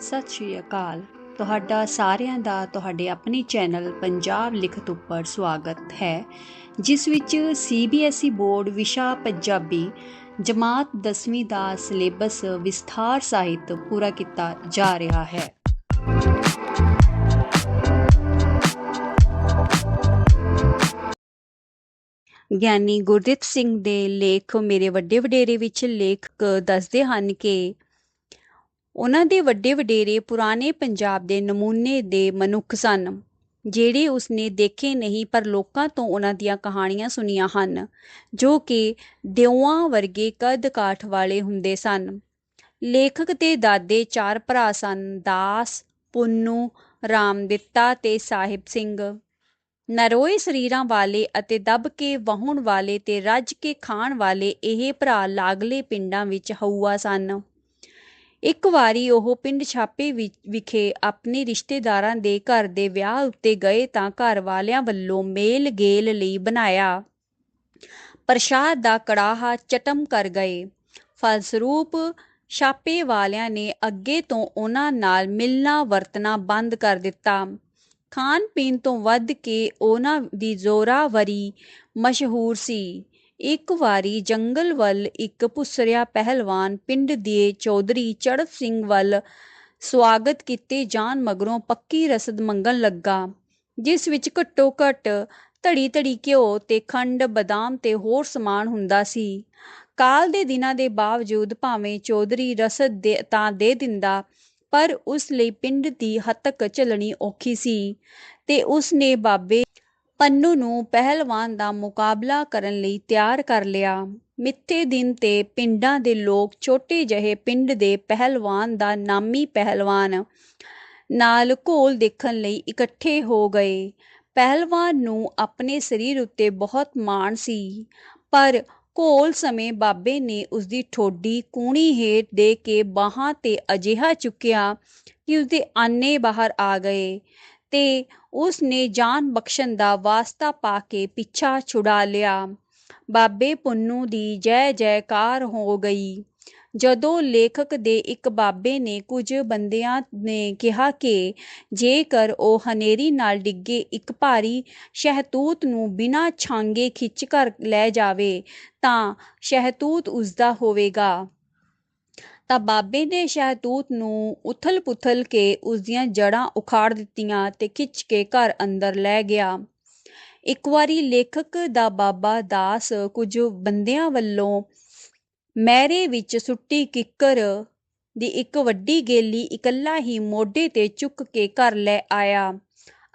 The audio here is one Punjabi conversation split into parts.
ਸਤਿ ਸ਼੍ਰੀ ਅਕਾਲ। ਤੁਹਾਡਾ ਸਾਰਿਆਂ ਦਾ ਤੁਹਾਡੇ ਆਪਣੇ ਚੈਨਲ ਪੰਜਾਬ ਲਿਖਤ ਉੱਪਰ ਸਵਾਗਤ ਹੈ, ਜਿਸ ਵਿੱਚ ਸੀਬੀਐਸਈ ਬੋਰਡ ਵਿਸ਼ਾ ਪੰਜਾਬੀ ਜਮਾਤ 10ਵੀਂ ਦਾ ਸਿਲੇਬਸ ਵਿਸਥਾਰ ਸਾਹਿਤ ਪੂਰਾ ਕੀਤਾ ਜਾ ਰਿਹਾ ਹੈ। ਗਿਆਨੀ ਗੁਰਦਿੱਤ ਸਿੰਘ ਦੇ ਲੇਖ ਮੇਰੇ ਵੱਡੇ ਵਡੇਰੇ ਵਿੱਚ ਲੇਖਕ ਦੱਸਦੇ ਹਨ ਕਿ ਉਹਨਾਂ ਦੇ ਵੱਡੇ ਵਡੇਰੇ ਪੁਰਾਣੇ ਪੰਜਾਬ ਦੇ ਨਮੂਨੇ ਦੇ ਮਨੁੱਖ ਸਨ, ਜਿਹੜੇ ਉਸਨੇ ਦੇਖੇ ਨਹੀਂ ਪਰ ਲੋਕਾਂ ਤੋਂ ਉਹਨਾਂ ਦੀਆਂ ਕਹਾਣੀਆਂ ਸੁਣੀਆਂ ਹਨ, ਜੋ ਕਿ ਦਿਉਆਂ ਵਰਗੇ ਕਦ ਕਾਠ ਵਾਲੇ ਹੁੰਦੇ ਸਨ। ਲੇਖਕ ਦੇ ਦਾਦੇ ਚਾਰ ਭਰਾ ਸਨ, ਦਾਸ, ਪੁੰਨੂ, ਰਾਮਦਿੱਤਾ ਤੇ ਸਾਹਿਬ ਸਿੰਘ। ਨਰੋਏ ਸਰੀਰਾਂ ਵਾਲੇ ਅਤੇ ਦੱਬ ਕੇ ਵਹਾਉਣ ਵਾਲੇ ਤੇ ਰੱਜ ਕੇ ਖਾਣ ਵਾਲੇ ਇਹ ਭਰਾ ਲਾਗਲੇ ਪਿੰਡਾਂ ਵਿੱਚ ਹਊਆ ਸਨ। ਇੱਕ ਵਾਰੀ ਉਹ ਪਿੰਡ ਛਾਪੇ ਵਿ, ਵਿਖੇ ਆਪਣੇ ਰਿਸ਼ਤੇਦਾਰਾਂ ਦੇ ਘਰ ਦੇ ਵਿਆਹ ਉੱਤੇ ਗਏ ਤਾਂ ਘਰ ਵਾਲਿਆਂ ਵੱਲੋਂ ਮੇਲ ਗੇਲ ਲਈ ਬਣਾਇਆ। ਪ੍ਰਸ਼ਾਦ ਦਾ ਕੜਾਹਾ ਚਟਮ ਕਰ ਗਏ। ਫਲਸਰੂਪ ਛਾਪੇ ਵਾਲਿਆਂ ਨੇ ਅੱਗੇ ਤੋਂ ਉਹਨਾਂ ਨਾਲ ਮਿਲਣਾ ਵਰਤਣਾ ਬੰਦ ਕਰ ਦਿੱਤਾ। ਖਾਣ ਪੀਣ ਤੋਂ ਵੱਧ ਕੇ ਉਹਨਾਂ ਦੀ ਜ਼ੋਰਾਵਰੀ ਮਸ਼ਹੂਰ ਸੀ। ਇੱਕ ਵਾਰੀ ਜੰਗਲ ਵੱਲ ਇੱਕ ਪੁਸਰਿਆ ਪਹਿਲਵਾਨ ਪਿੰਡ ਦੇ ਚੌਧਰੀ ਚੜ੍ਹਤ ਸਿੰਘ ਵੱਲ ਸਵਾਗਤ ਕੀਤੇ ਜਾਣ ਮਗਰੋਂ ਪੱਕੀ ਰਸਦ ਮੰਗਣ ਲੱਗਾ, ਜਿਸ ਵਿੱਚ ਘੱਟੋ ਘੱਟ ਧੜੀ ਧੜੀ ਘਿਓ ਤੇ ਖੰਡ, ਬਦਾਮ ਤੇ ਹੋਰ ਸਮਾਨ ਹੁੰਦਾ ਸੀ। ਕਾਲ ਦੇ ਦਿਨਾਂ ਦੇ ਬਾਵਜੂਦ ਭਾਵੇਂ ਚੌਧਰੀ ਰਸਦ ਦੇ ਤਾਂ ਦੇ ਦਿੰਦਾ, ਪਰ ਉਸ ਲਈ ਪਿੰਡ ਦੀ ਹੱਤਕ ਚੱਲਣੀ ਔਖੀ ਸੀ ਤੇ ਉਸ ਨੇ ਬਾਬੇ ਪੰਨੂ ਨੂੰ ਪਹਿਲਵਾਨ ਦਾ ਮੁਕਾਬਲਾ ਕਰਨ ਲਈ ਤਿਆਰ ਕਰ ਲਿਆ। ਮਿੱਥੇ ਦਿਨ ਤੇ ਪਿੰਡਾਂ ਦੇ ਲੋਕ ਛੋਟੇ ਜਿਹੇ ਪਿੰਡ ਦੇ ਪਹਿਲਵਾਨ ਦਾ ਨਾਮੀ ਪਹਿਲਵਾਨ ਨਾਲ ਘੋਲ ਦੇਖਣ ਲਈ ਇਕੱਠੇ ਹੋ ਗਏ। ਪਹਿਲਵਾਨ ਨੂੰ ਆਪਣੇ ਸਰੀਰ ਉੱਤੇ ਬਹੁਤ ਮਾਣ ਸੀ, ਪਰ ਘੋਲ ਸਮੇਂ ਬਾਬੇ ਨੇ ਉਸਦੀ ਠੋਡੀ ਕੂਣੀ ਹੇਠ ਦੇ ਕੇ ਬਾਹਾਂ ਤੇ ਅਜਿਹਾ ਚੁੱਕਿਆ ਕਿ ਉਸਦੇ ਆਨੇ ਬਾਹਰ ਆ ਗਏ। ਤੇ ਉਸ ਨੇ ਜਾਨ ਬਖਸ਼ਣ ਦਾ ਵਾਸਤਾ ਪਾ ਕੇ ਪਿੱਛਾ ਛੁਡਾ ਲਿਆ। ਬਾਬੇ ਪੁੰਨੂ ਦੀ ਜੈ ਜੈਕਾਰ ਹੋ ਗਈ। ਜਦੋਂ ਲੇਖਕ ਦੇ ਇੱਕ ਬਾਬੇ ਨੇ ਕੁਝ ਬੰਦਿਆਂ ਨੇ ਕਿਹਾ ਕਿ ਜੇਕਰ ਉਹ ਹਨੇਰੀ ਨਾਲ ਡਿੱਗੇ ਇੱਕ ਭਾਰੀ ਸ਼ਹਿਤੂਤ ਨੂੰ ਬਿਨਾਂ ਛਾਂਗੇ ਖਿੱਚ ਕਰ ਲੈ ਜਾਵੇ, ਤਾਂ ਸ਼ਹਿਤੂਤ ਉਸਦਾ ਹੋਵੇਗਾ। ਤਾਂ ਬਾਬੇ ਨੇ ਸ਼ਹਿਤੂਤ ਨੂੰ ਉਥਲ-ਪੁਥਲ ਕੇ ਉਸਦੀਆਂ ਜੜਾਂ ਉਖਾੜ ਦਿੱਤੀਆਂ ਤੇ ਖਿੱਚ ਕੇ ਘਰ ਅੰਦਰ ਲੈ ਗਿਆ। ਇੱਕ ਵਾਰੀ ਲੇਖਕ ਦਾ ਬਾਬਾ ਦਾਸ ਕੁਝ ਬੰਦਿਆਂ ਵੱਲੋਂ ਮਹਿਰੇ ਵਿੱਚ ਸੁੱਟੀ ਕਿੱਕਰ ਦੀ ਇੱਕ ਵੱਡੀ ਗੇਲੀ ਇਕੱਲਾ ਹੀ ਮੋਢੇ ਤੇ ਚੁੱਕ ਕੇ ਘਰ ਲੈ ਆਇਆ।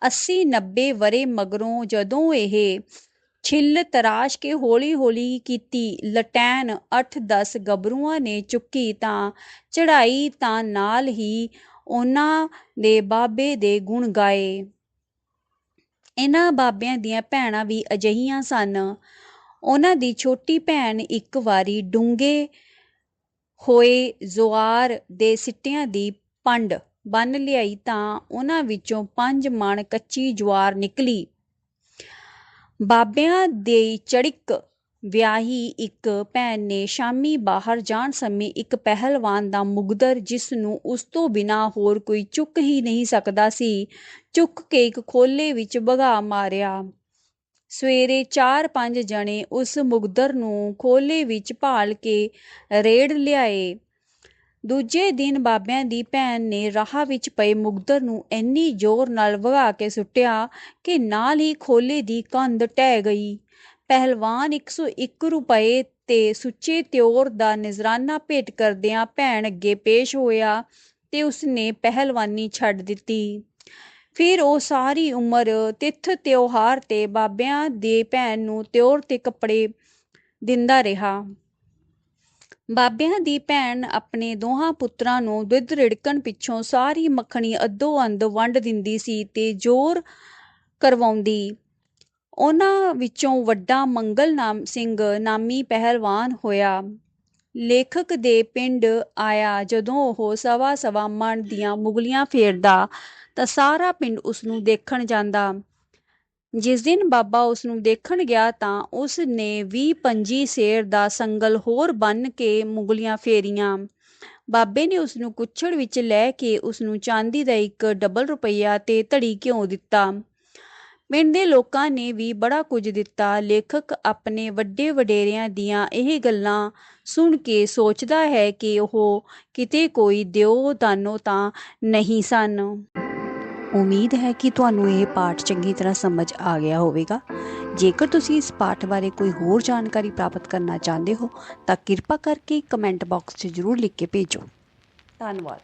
ਅੱਸੀ ਨੱਬੇ ਵਰ੍ਹੇ ਮਗਰੋਂ ਜਦੋਂ ਇਹ ਛਿੱਲ ਤਰਾਸ਼ ਕੇ ਹੌਲੀ-ਹੌਲੀ ਕੀਤੀ। ਲਟੈਣ ਅੱਠ ਦਸ ਗੱਭਰੂਆਂ ਨੇ ਚੁੱਕੀ ਤਾਂ ਚੜਾਈ ਤਾਂ ਨਾਲ ਹੀ ਉਹਨਾਂ ਦੇ ਬਾਬੇ ਦੇ ਗੁਣ ਗਾਏ। ਇਹਨਾਂ ਬਾਬਿਆਂ ਦੀਆਂ ਭੈਣਾਂ ਵੀ ਅਜਿਹੀਆਂ ਸਨ। ਉਹਨਾਂ ਦੀ ਛੋਟੀ ਭੈਣ ਇੱਕ ਵਾਰੀ ਡੂੰਘੇ ਹੋਏ ਜ਼ੁਆਰ ਦੇ ਸਿੱਟਿਆਂ ਦੀ ਪੰਡ ਬੰਨ ਲਿਆਈ ਤਾਂ ਉਹਨਾਂ ਵਿੱਚੋਂ ਪੰਜ ਮਣ ਕੱਚੀ ਜੁਆਰ ਨਿਕਲੀ। ਬਾਬਿਆਂ ਦੇ ਚੜਿਕ ਵਿਆਹੀ ਇੱਕ ਭੈਣ ਨੇ ਸ਼ਾਮੀ ਬਾਹਰ ਜਾਣ ਸਮੇਂ ਇੱਕ ਪਹਿਲਵਾਨ ਦਾ ਮੁਗਦਰ ਜਿਸ ਨੂੰ ਉਸ ਤੋਂ ਬਿਨਾਂ ਹੋਰ ਕੋਈ ਚੁੱਕ ਹੀ ਨਹੀਂ ਸਕਦਾ ਸੀ, ਚੁੱਕ ਕੇ ਇੱਕ ਖੋਲੇ ਵਿੱਚ ਭਗਾ ਮਾਰਿਆ। ਸਵੇਰੇ ਚਾਰ ਪੰਜ ਜਣੇ ਉਸ ਮੁਗਦਰ ਨੂੰ ਖੋਲੇ ਵਿੱਚ ਭਾਲ ਕੇ ਰੇੜ ਲਿਆਏ। ਦੂਜੇ ਦਿਨ ਬਾਬਿਆਂ ਦੀ ਭੈਣ ਨੇ ਰਾਹ ਵਿੱਚ ਪਏ ਮੁਗਦਰ ਨੂੰ ਇੰਨੀ ਜ਼ੋਰ ਨਾਲ ਵਗਾ ਕੇ ਸੁੱਟਿਆ ਕਿ ਨਾਲ ਹੀ ਖੋਲੇ ਦੀ ਕੰਧ ਢਹਿ ਗਈ। ਪਹਿਲਵਾਨ 101 ਰੁਪਏ ਤੇ ਸੁੱਚੇ ਤਿਉਰ ਦਾ ਨਜ਼ਰਾਨਾ ਭੇਟ ਕਰਦਿਆਂ ਭੈਣ ਅੱਗੇ ਪੇਸ਼ ਹੋਇਆ ਤੇ ਉਸਨੇ ਪਹਿਲਵਾਨੀ ਛੱਡ ਦਿੱਤੀ। ਫਿਰ ਉਹ ਸਾਰੀ ਉਮਰ ਤਿੱਥ ਤਿਉਹਾਰ ਤੇ ਬਾਬਿਆਂ ਦੇ ਭੈਣ ਨੂੰ ਤਿਉਰ ਤੇ ਕੱਪੜੇ ਦਿੰਦਾ ਰਿਹਾ। ਬਾਬਿਆਂ ਦੀ ਭੈਣ ਆਪਣੇ ਦੋਹਾਂ ਪੁੱਤਰਾਂ ਨੂੰ ਦੁੱਧ ਰਿੜਕਣ ਪਿੱਛੋਂ ਸਾਰੀ ਮੱਖਣੀ ਅੱਧੋ ਅੰਧ ਵੰਡ ਦਿੰਦੀ ਸੀ ਤੇ ਜ਼ੋਰ ਕਰਵਾਉਂਦੀ। ਉਹਨਾਂ ਵਿੱਚੋਂ ਵੱਡਾ ਮੰਗਲ ਨਾਮ ਸਿੰਘ ਨਾਮੀ ਪਹਿਲਵਾਨ ਹੋਇਆ। ਲੇਖਕ ਦੇ ਪਿੰਡ ਆਇਆ ਜਦੋਂ ਉਹ ਸਵਾ ਸਵਾ ਮਣ ਦੀਆਂ ਮੁਗਲੀਆਂ ਫੇਰਦਾ ਤਾਂ ਸਾਰਾ ਪਿੰਡ ਉਸਨੂੰ ਦੇਖਣ ਜਾਂਦਾ। ਜਿਸ ਦਿਨ ਬਾਬਾ ਉਸ ਨੂੰ ਦੇਖਣ ਗਿਆ ਤਾਂ ਉਸ ਨੇ ਵੀਹ ਪੰਜੀ ਸੇਰ ਦਾ ਸੰਗਲ ਹੋਰ ਬੰਨ ਕੇ ਮੁਗਲੀਆਂ ਫੇਰੀਆਂ। ਬਾਬੇ ਨੇ ਉਸ ਨੂੰ ਕੁੱਛੜ ਵਿੱਚ ਲੈ ਕੇ ਉਸ ਨੂੰ ਚਾਂਦੀ ਦਾ ਇੱਕ ਡਬਲ ਰੁਪਈਆ ਤੇ ਧੜੀ ਘਿਓ ਦਿੱਤਾ। ਪਿੰਡ ਦੇ ਲੋਕਾਂ ਨੇ ਵੀ ਬੜਾ ਕੁਝ ਦਿੱਤਾ। ਲੇਖਕ ਆਪਣੇ ਵੱਡੇ ਵਡੇਰਿਆਂ ਦੀਆਂ ਇਹ ਗੱਲਾਂ ਸੁਣ ਕੇ ਸੋਚਦਾ ਹੈ ਕਿ ਉਹ ਕਿਤੇ ਕੋਈ ਦਿਓ ਦਾਨੋ ਤਾਂ ਨਹੀਂ ਸਨ। ਉਮੀਦ ਹੈ ਕਿ ਤੁਹਾਨੂੰ ਇਹ ਪਾਠ ਚੰਗੀ ਤਰ੍ਹਾਂ ਸਮਝ ਆ ਗਿਆ ਹੋਵੇਗਾ। ਜੇਕਰ ਤੁਸੀਂ ਇਸ ਪਾਠ ਬਾਰੇ ਕੋਈ ਹੋਰ ਜਾਣਕਾਰੀ ਪ੍ਰਾਪਤ ਕਰਨਾ ਚਾਹੁੰਦੇ ਹੋ, ਤਾਂ ਕਿਰਪਾ ਕਰਕੇ ਕਮੈਂਟ ਬਾਕਸ 'ਚ ਜ਼ਰੂਰ ਲਿਖ ਕੇ ਭੇਜੋ। ਧੰਨਵਾਦ।